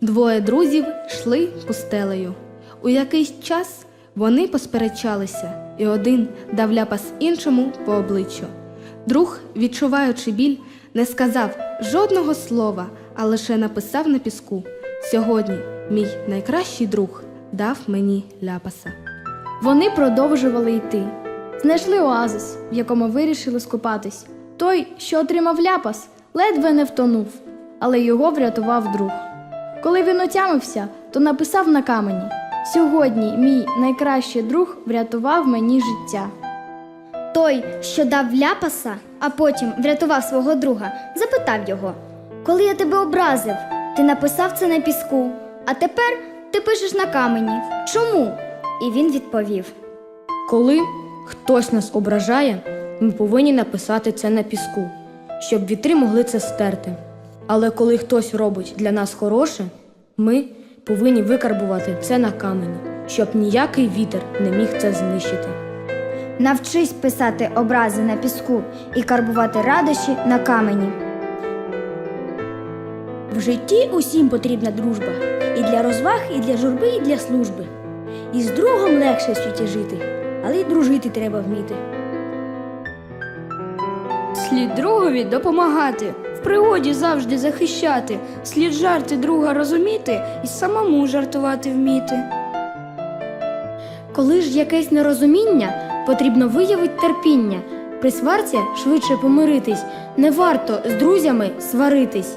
Двоє друзів йшли пустелею. У якийсь час вони посперечалися, і один дав ляпас іншому по обличчю. Друг, відчуваючи біль, не сказав жодного слова, а лише написав на піску: Сьогодні мій найкращий друг дав мені ляпаса. Вони продовжували йти. Знайшли оазис, в якому вирішили скупатись. Той, що отримав ляпас, ледве не втонув, але його врятував друг. Коли він отямився, то написав на камені: Сьогодні мій найкращий друг врятував мені життя. Той, що дав ляпаса, а потім врятував свого друга, запитав його: Коли я тебе образив, ти написав це на піску, а тепер ти пишеш на камені. Чому? І він відповів: Коли хтось нас ображає, ми повинні написати це на піску, щоб вітри могли це стерти. Але коли хтось робить для нас хороше, ми повинні викарбувати це на камені, щоб ніякий вітер не міг це знищити. Навчись писати образи на піску і карбувати радощі на камені. В житті усім потрібна дружба. І для розваг, і для журби, і для служби. І з другом легше в світі жити, але й дружити треба вміти. Слід другові допомагати, в пригоді завжди захищати, слід жарти друга розуміти і самому жартувати вміти. Коли ж якесь нерозуміння, потрібно виявити терпіння. При сварці швидше помиритись, не варто з друзями сваритись.